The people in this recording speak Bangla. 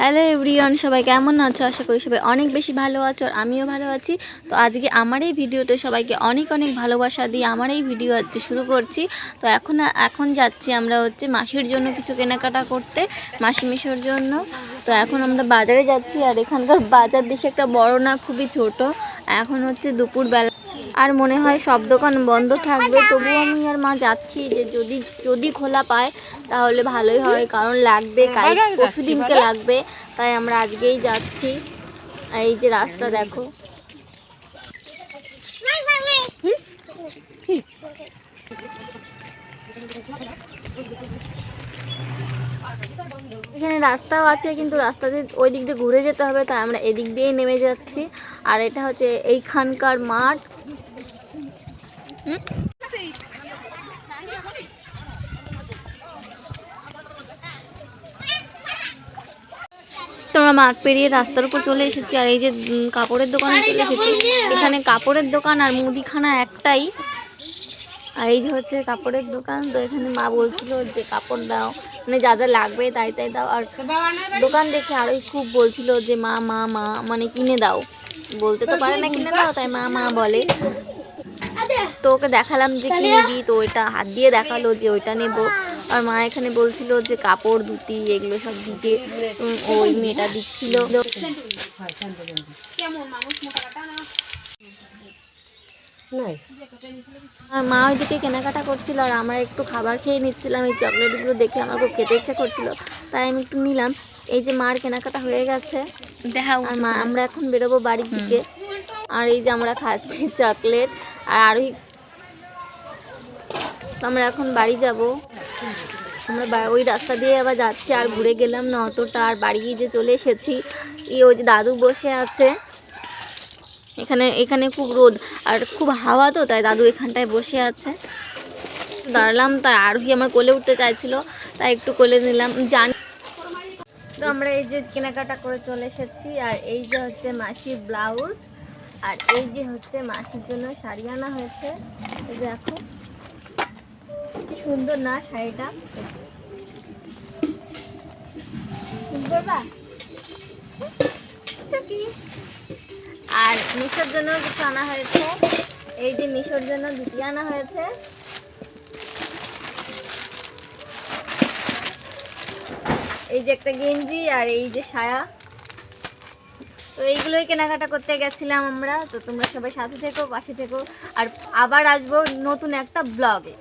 হ্যালো এভরিওয়ান সবাই কেমন আছো? আশা করি সবাই অনেক বেশি ভালো আছো আর আমিও ভালো আছি। তো আজকে আমার এই ভিডিওতে সবাইকে অনেক অনেক ভালোবাসা দিয়ে আমার এই ভিডিও আজকে শুরু করছি। তো এখন এখন যাচ্ছি আমরা হচ্ছে মাসির জন্য কিছু কেনাকাটা করতে, মাসি মিশোর জন্য। তো এখন আমরা বাজারে যাচ্ছি আর এখানকার বাজার দেশে একটা বড় না, খুবই ছোট। এখন হচ্ছে দুপুরবেলা আর মনে হয় সব দোকান বন্ধ থাকবে তবুও আমি আর মা যাচ্ছি যে যদি যদি খোলা পায় তাহলে ভালোই হয় কারণ লাগবে কাল পরশু দিনকে লাগবে তাই আমরা আজকেই যাচ্ছি। আর এই যে রাস্তা দেখো। এখানে রাস্তাও আছে কিন্তু রাস্তা দিয়ে ওই দিক দিয়ে ঘুরে যেতে হবে তাই আমরা এদিক দিয়েই নেমে যাচ্ছি। আর এটা হচ্ছে এইখানকার মাঠ? তোমরা মাঠ পেরিয়ে রাস্তার উপর চলে এসেছি আর এই যে কাপড়ের দোকানে চলে এসেছি। এখানে কাপড়ের দোকান আর মুদিখানা একটাই। আর এই যে হচ্ছে কাপড়ের দোকান তো এখানে মা বলছিল যে কাপড় দাও মানে যা যা লাগবে তাই তাই দাও। আর দোকান দেখে আরোই খুব বলছিল যে মা মা মা মানে কিনে দাও। বলতে তো পারে না কিনে দাও তাই মা মা বলে। তো ওকে দেখালাম যে কি নিবি তো ওইটা হাত দিয়ে দেখাল যে ওইটা নেব। আর মা এখানে বলছিল যে কাপড় ধুতি এগুলো সব দিতে। উম, ওই মেয়েটা দিচ্ছিল। আর মা ওইদিকে কেনাকাটা করছিল আর আমরা একটু খাবার খেয়ে নিচ্ছিলাম। এই চকলেটগুলো দেখে আমার খুব খেতে ইচ্ছে করছিল তাই আমি একটু নিলাম। এই যে মার কেনাকাটা হয়ে গেছে। দেখা আর মা আমরা এখন বেরোবো বাড়ির দিকে। আর এই যে আমরা খাচ্ছি চকলেট। আর আরোহী আমরা এখন বাড়ি যাব। আমরা ওই রাস্তা দিয়ে আবার যাচ্ছি, আর ঘুরে গেলাম না অতটা। আর বাড়ি যে চলে এসেছি ই ওই যে দাদু বসে আছে। এখানে এখানে খুব রোদ, আর খুব হাওয়া তো, তাই দাদু এখানটায় বসে আছে। দাঁড়ালাম, তাই আরোহী আমার কোলে উঠতে চাইছিল, তাই একটু কোলে নিলাম। জানি তো আমরা এই যে কেনাকাটা করে চলে এসেছি, আর এই যে হচ্ছে মাসির ব্লাউজ। আর এই যে হচ্ছে মাসির জন্য শাড়ি আনা হয়েছে। দেখো। কি সুন্দর না শাড়িটা? সুন্দর বা? আর মিশোর জন্য কিছু আনা হয়েছে। এই যে মিশোর জন্য ধুতি আনা হয়েছে। এই যে একটা গেঞ্জি আর এই যে সায়া। তো এইগুলোই কেনাকাটা করতে গেছিলাম আমরা। তো তোমরা সবাই সাথে থেকো, পাশে থেকো। আর আবার আসব নতুন একটা ব্লগে।